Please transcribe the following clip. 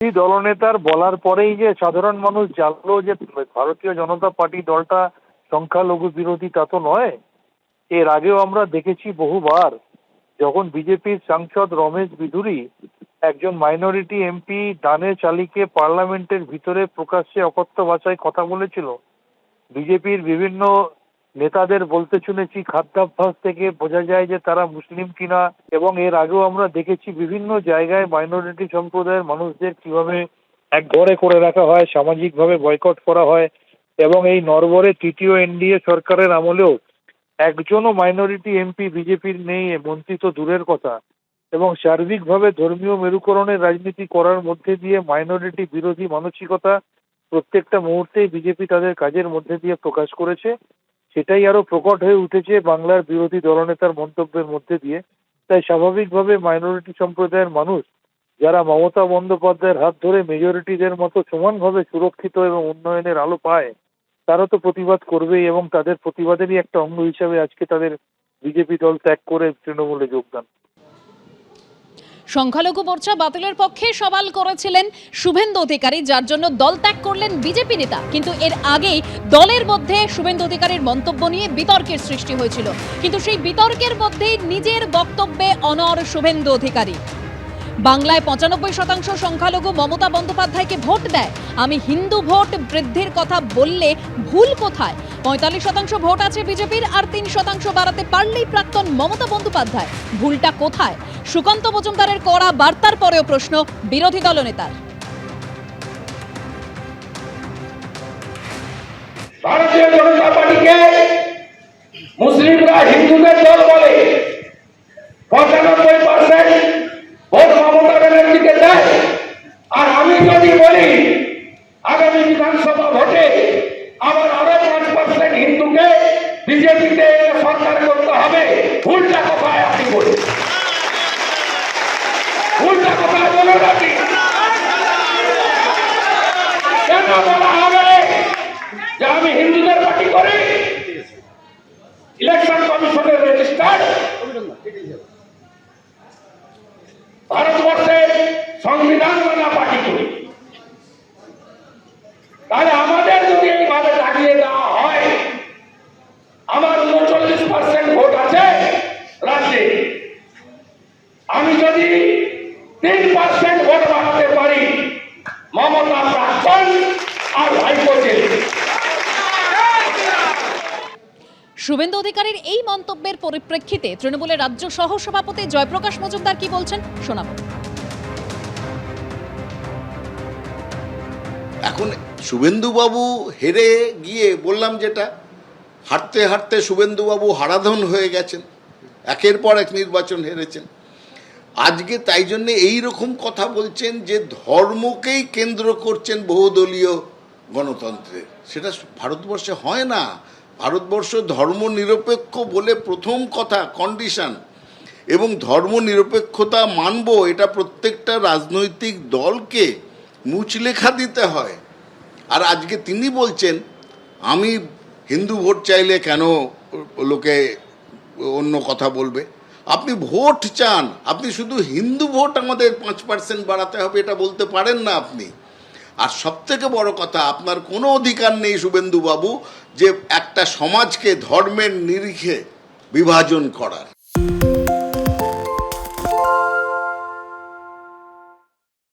এই দলনেতার বলার পরেই যে সাধারণ মানুষ জানলো যে ভারতীয় জনতা পার্টি দলটা সংখ্যালঘু বিরোধী তা তো নয়, এর আগেও আমরা দেখেছি বহুবার যখন বিজেপির সাংসদ রমেশ বিধুরি একজন মাইনরিটি এমপি ডানে চালিকে পার্লামেন্টের ভিতরে প্রকাশ্যে অকথ্য ভাষায় কথা বলেছিল, বিজেপির বিভিন্ন নেতাদের বলতে শুনেছি, খাদ্যাভ্যাস থেকে বোঝা যায় যে তারা মুসলিম কিনা এবং এর আগেও আমরা দেখেছি বিভিন্ন জায়গায় মাইনরিটি সম্প্রদায়ের মানুষদের কীভাবে এক ঘরে করে রাখা হয়, সামাজিকভাবে বয়কট করা হয় এবং এই নরবরে তৃতীয় এনডিএ সরকারের আমলেও একজনও মাইনরিটি এমপি বিজেপির নেই মন্ত্রী তো দূরের কথা। এবং সার্বিকভাবে ধর্মীয় মেরুকরণের রাজনীতি করার মধ্যে দিয়ে মাইনরিটি বিরোধী মানসিকতা প্রত্যেকটা মুহূর্তেই বিজেপি তাদের কাজের মধ্যে দিয়ে প্রকাশ করেছে। সেটাই আরও প্রকট হয়ে উঠেছে বাংলার বিরোধী দলনেতার মন্তব্যের মধ্যে দিয়ে। তাই স্বাভাবিকভাবে মাইনরিটি সম্প্রদায়ের মানুষ, যারা মমতা বন্দ্যোপাধ্যায়ের হাত ধরে মেজরিটিদের মতো সমানভাবে সুরক্ষিত এবং উন্নয়নের আলো পায়, তারা তো প্রতিবাদ করবেই এবং তাদের প্রতিবাদেরই একটা অঙ্গ হিসাবে আজকে তাদের বিজেপি দল ত্যাগ করে তৃণমূলে যোগদান। সংখ্যালঘু মোর্চা বাতিলের পক্ষে সওয়াল করেছিলেন শুভেন্দু অধিকারী, যার জন্য দল ত্যাগ করলেন বিজেপি নেতা। কিন্তু এর আগেই দলের মধ্যে শুভেন্দু অধিকারীর মন্তব্য নিয়ে বিতর্কের সৃষ্টি হয়েছিল। কিন্তু সেই বিতর্কের মধ্যেই নিজের বক্তব্যে অনর শুভেন্দু অধিকারী। বাংলায় পঁচানব্বই শতাংশ সংখ্যালঘু মমতা বন্দ্যোপাধ্যায়কে ভোট দেয়। আমি হিন্দু ভোট বৃদ্ধির কথা বললে ভুল কোথায়? পঁয়তাল্লিশ শতাংশ ভোট আছে বিজেপির, আর তিন শতাংশ বাড়াতে পারলেই প্রাক্তন মমতা বন্দ্যোপাধ্যায়। ভুলটা কোথায়? সুকান্ত মজুমদারের কড়া বার্তার পরেও প্রশ্ন বিরোধী দলনেতার। মুসলিমরা হিন্দুদের দল বলে। পঁচানব্বই পার্সেন্ট ভোট মমতা ব্যানার্জিকে দেয় আর যদি বলি, আগামী বিধানসভা ভোটে আবার আরও পাঁচ পার্সেন্ট হিন্দুকে বিজেপিতে সরকার করতে হবে ভুলটা কোথায় আপনি বলুন ভুলটা কোথায় বলুন আপনি যে আমি হিন্দুদের পার্টি করি? ইলেকশন কমিশনের রেজিস্টার্ড ভারতবর্ষে সংবিধান মানা পার্টি করি তাহলে আমাদের যদি এইভাবে দাঁড়িয়ে দেওয়া হয় আমার উনচল্লিশ পার্সেন্ট ভোট আছে রাজ্যে আমি যদি তিন পার্সেন্ট ভোট বাড়াতে পারি মমতা প্রাক্তন আর ভাইপো জেলে শুভেন্দু অধিকারীর এই মন্তব্যের পরিপ্রেক্ষিতে তৃণমূলের রাজ্য সহ সভাপতি জয়প্রকাশ মজুমদার কি বলছেন, শোনাবো। এখন শুভেন্দুবাবু হেরে গিয়ে বললাম যেটা, হাঁটতে হাঁটতে শুভেন্দুবাবু হারাধন হয়ে গেছেন, একের পর এক নির্বাচন হেরেছেন। আজকে তাই জন্যে এই রকম কথা বলছেন যে ধর্মকেই কেন্দ্র করছেন বহুদলীয় গণতন্ত্রের সেটা ভারতবর্ষে হয় না। ভারতবর্ষ ধর্ম নিরপেক্ষ বলে প্রথম কথা কন্ডিশন এবং ধর্ম নিরপেক্ষতা মানব, এটা প্রত্যেকটা রাজনৈতিক দলকে মুচলেখা দিতে হয়। আর আজকে তিনি বলছেন, আমি হিন্দু ভোট চাইলে কেন লোকে অন্য কথা বলবে? আপনি ভোট চান, আপনি শুধু হিন্দু ভোট আমাদের পাঁচ পার্সেন্ট বাড়াতে হবে, এটা বলতে পারেন না আপনি। আর সব থেকে বড় কথা, আপনার কোনো অধিকার নেই শুভেন্দুবাবু যে একটা সমাজকে ধর্মের নিরিখে বিভাজন করার।